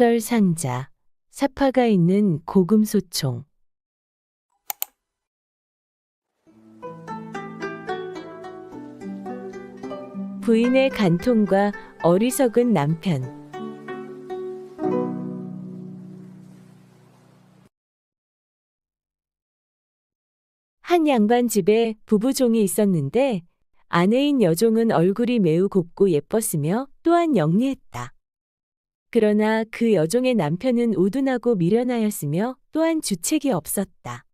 엽설 상자, 사파가 있는 고금 소총. 부인의 간통과 어리석은 남편. 한 양반 집에 부부종이 있었는데 아내인 여종은 얼굴이 매우 곱고 예뻤으며 또한 영리했다. 그러나 그 여종의 남편은 우둔하고 미련하였으며 또한 주책이 없었다.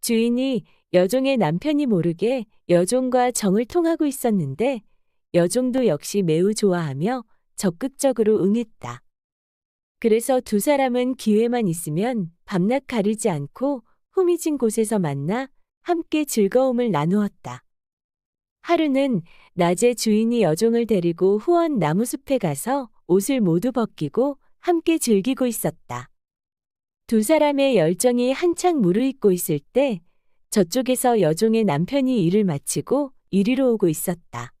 주인이 여종의 남편이 모르게 여종과 정을 통하고 있었는데 여종도 역시 매우 좋아하며 적극적으로 응했다. 그래서 두 사람은 기회만 있으면 밤낮 가리지 않고 후미진 곳에서 만나 함께 즐거움을 나누었다. 하루는 낮에 주인이 여종을 데리고 후원 나무숲에 가서 옷을 모두 벗기고 함께 즐기고 있었다. 두 사람의 열정이 한창 무르익고 있을 때 저쪽에서 여종의 남편이 일을 마치고 이리로 오고 있었다.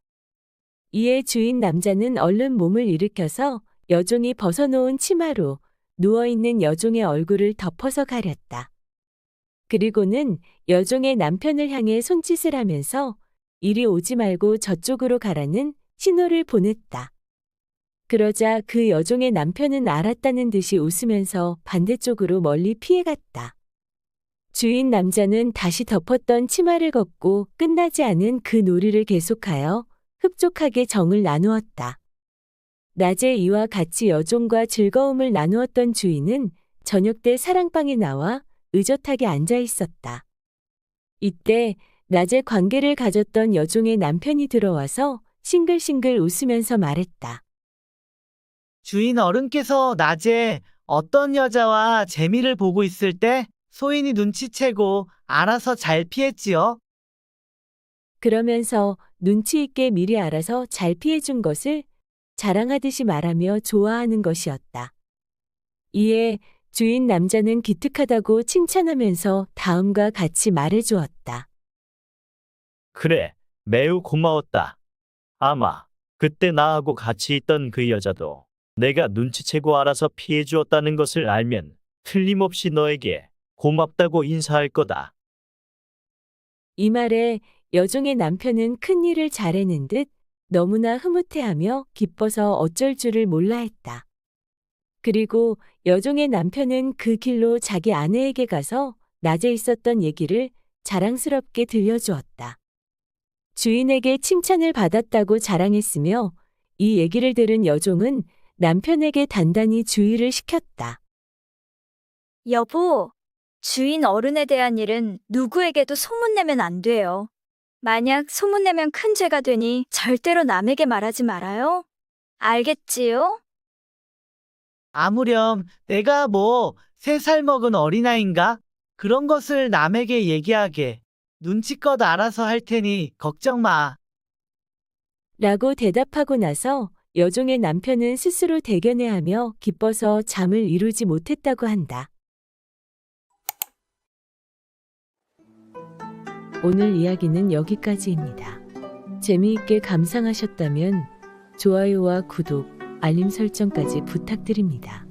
이에 주인 남자는 얼른 몸을 일으켜서 여종이 벗어놓은 치마로 누워있는 여종의 얼굴을 덮어서 가렸다. 그리고는 여종의 남편을 향해 손짓을 하면서 이리 오지 말고 저쪽으로 가라는 신호를 보냈다. 그러자 그 여종의 남편은 알았다는 듯이 웃으면서 반대쪽으로 멀리 피해갔다. 주인 남자는 다시 덮었던 치마를 걷고 끝나지 않은 그 놀이를 계속하여 흡족하게 정을 나누었다. 낮에 이와 같이 여종과 즐거움을 나누었던 주인은 저녁 때 사랑방에 나와 의젓하게 앉아 있었다. 이때 낮에 관계를 가졌던 여종의 남편이 들어와서 싱글싱글 웃으면서 말했다. 주인 어른께서 낮에 어떤 여자와 재미를 보고 있을 때 소인이 눈치채고 알아서 잘 피했지요. 그러면서 눈치 있게 미리 알아서 잘 피해준 것을 자랑하듯이 말하며 좋아하는 것이었다. 이에 주인 남자는 기특하다고 칭찬하면서 다음과 같이 말해주었다. 그래, 매우 고마웠다. 아마 그때 나하고 같이 있던 그 여자도 내가 눈치채고 알아서 피해 주었다는 것을 알면 틀림없이 너에게 고맙다고 인사할 거다. 이 말에 여종의 남편은 큰 일을 잘해낸 듯 너무나 흐뭇해하며 기뻐서 어쩔 줄을 몰라 했다. 그리고 여종의 남편은 그 길로 자기 아내에게 가서 낮에 있었던 얘기를 자랑스럽게 들려주었다. 주인에게 칭찬을 받았다고 자랑했으며 이 얘기를 들은 여종은 남편에게 단단히 주의를 시켰다. 여보, 주인 어른에 대한 일은 누구에게도 소문내면 안 돼요. 만약 소문내면 큰 죄가 되니 절대로 남에게 말하지 말아요. 알겠지요? 아무렴 내가 뭐 세 살 먹은 어린아인가? 그런 것을 남에게 얘기하게. 눈치껏 알아서 할 테니 걱정 마. 라고 대답하고 나서 여종의 남편은 스스로 대견해하며 기뻐서 잠을 이루지 못했다고 한다. 오늘 이야기는 여기까지입니다. 재미있게 감상하셨다면 좋아요와 구독, 알림 설정까지 부탁드립니다.